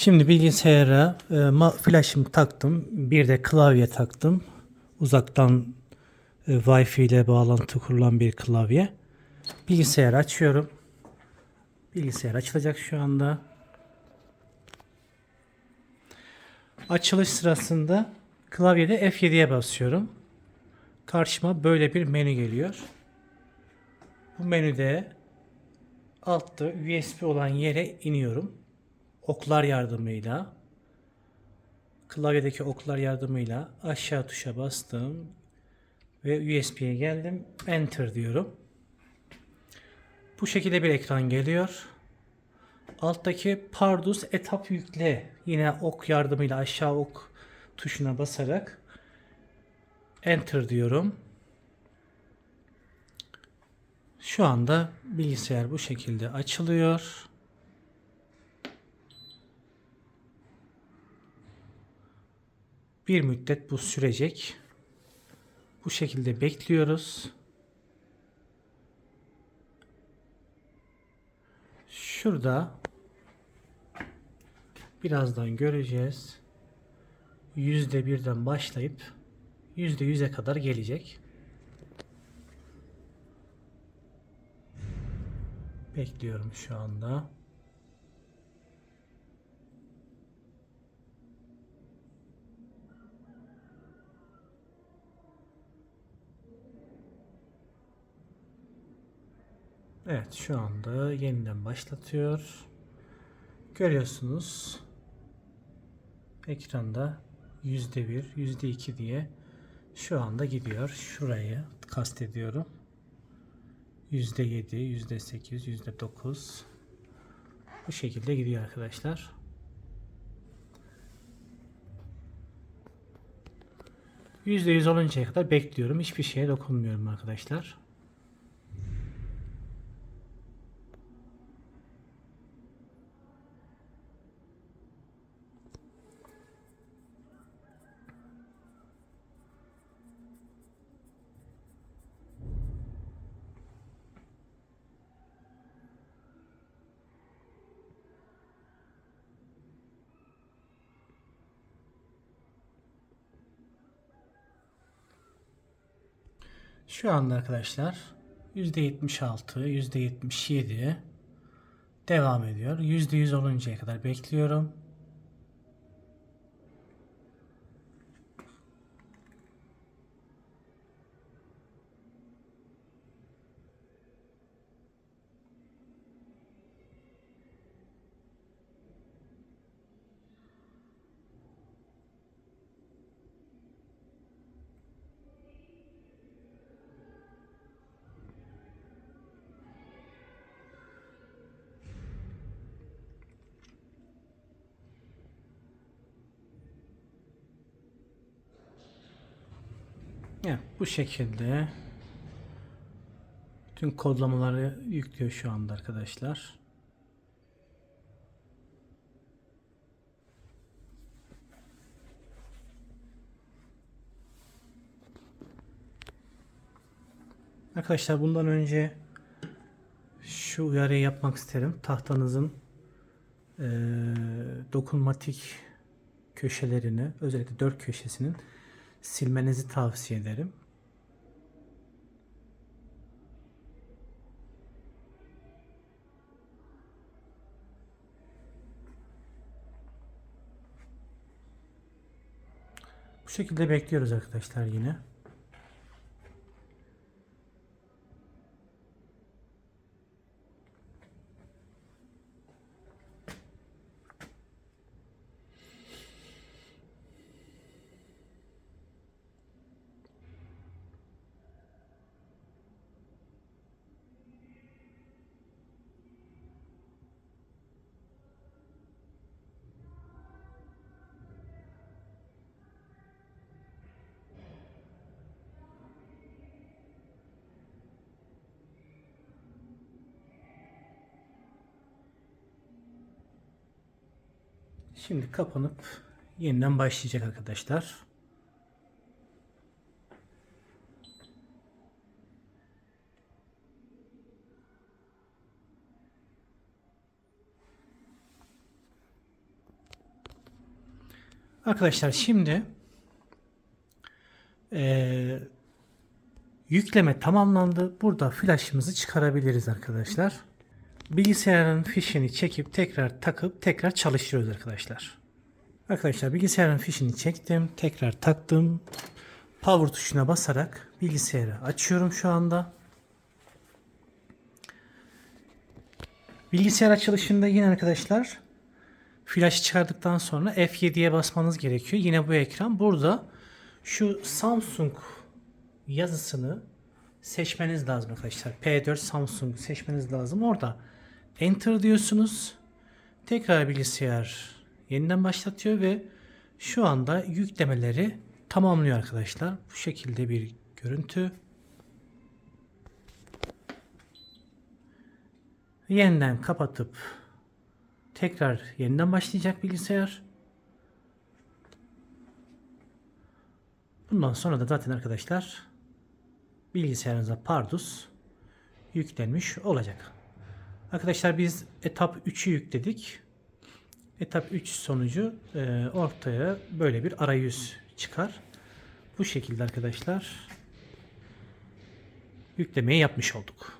Şimdi bilgisayara e, flash'ımı taktım. Bir de klavye taktım. Uzaktan e, Wi-Fi ile bağlantı kurulan bir klavye. Bilgisayarı açıyorum. Bilgisayar açılacak şu anda. Açılış sırasında klavyede F7'ye basıyorum. Karşıma böyle bir menü geliyor. Bu menüde altta USB olan yere iniyorum. Oklar yardımıyla klavyedeki oklar yardımıyla aşağı tuşa bastım ve USB'ye geldim. Enter diyorum. Bu şekilde bir ekran geliyor. Alttaki Pardus etap yükle yine ok yardımıyla aşağı ok tuşuna basarak Enter diyorum. Şu anda bilgisayar bu şekilde açılıyor. Bir müddet bu sürecek. Bu şekilde bekliyoruz. Şurada birazdan göreceğiz. Yüzde birden başlayıp yüzde yüze kadar gelecek. Bekliyorum şu anda. Evet şu anda yeniden başlatıyor. Görüyorsunuz ekranda yüzde bir, yüzde iki diye şu anda gidiyor. Şurayı kastediyorum. Yüzde yedi, yüzde sekiz, yüzde dokuz bu şekilde gidiyor arkadaşlar. Yüzde yüz oluncaya kadar bekliyorum. Hiçbir şeye dokunmuyorum arkadaşlar. Şu anda arkadaşlar %76, %77 devam ediyor. %100 oluncaya kadar bekliyorum. Evet, bu şekilde tüm kodlamaları yüklüyor şu anda arkadaşlar. Arkadaşlar bundan önce şu uyarıyı yapmak isterim. Tahtanızın eee, dokunmatik köşelerini özellikle dört köşesinin silmenizi tavsiye ederim. Bu şekilde bekliyoruz arkadaşlar yine. Şimdi kapanıp yeniden başlayacak arkadaşlar. Arkadaşlar şimdi eee, yükleme tamamlandı. Burada flash'ımızı çıkarabiliriz arkadaşlar. Bilgisayarın fişini çekip tekrar takıp tekrar çalıştırıyoruz arkadaşlar. Arkadaşlar bilgisayarın fişini çektim. Tekrar taktım. Power tuşuna basarak bilgisayarı açıyorum şu anda. Bilgisayar açılışında yine arkadaşlar flash çıkardıktan sonra F7'ye basmanız gerekiyor. Yine bu ekran. Burada şu Samsung yazısını seçmeniz lazım arkadaşlar. P4 Samsung seçmeniz lazım. Orada Enter diyorsunuz. Tekrar bilgisayar yeniden başlatıyor ve şu anda yüklemeleri tamamlıyor arkadaşlar. Bu şekilde bir görüntü. Yeniden kapatıp tekrar yeniden başlayacak bilgisayar. Bundan sonra da zaten arkadaşlar bilgisayarınıza Pardus yüklenmiş olacak. Arkadaşlar biz etap 3'ü yükledik. Etap 3 sonucu e, ortaya böyle bir arayüz çıkar. Bu şekilde arkadaşlar yüklemeyi yapmış olduk.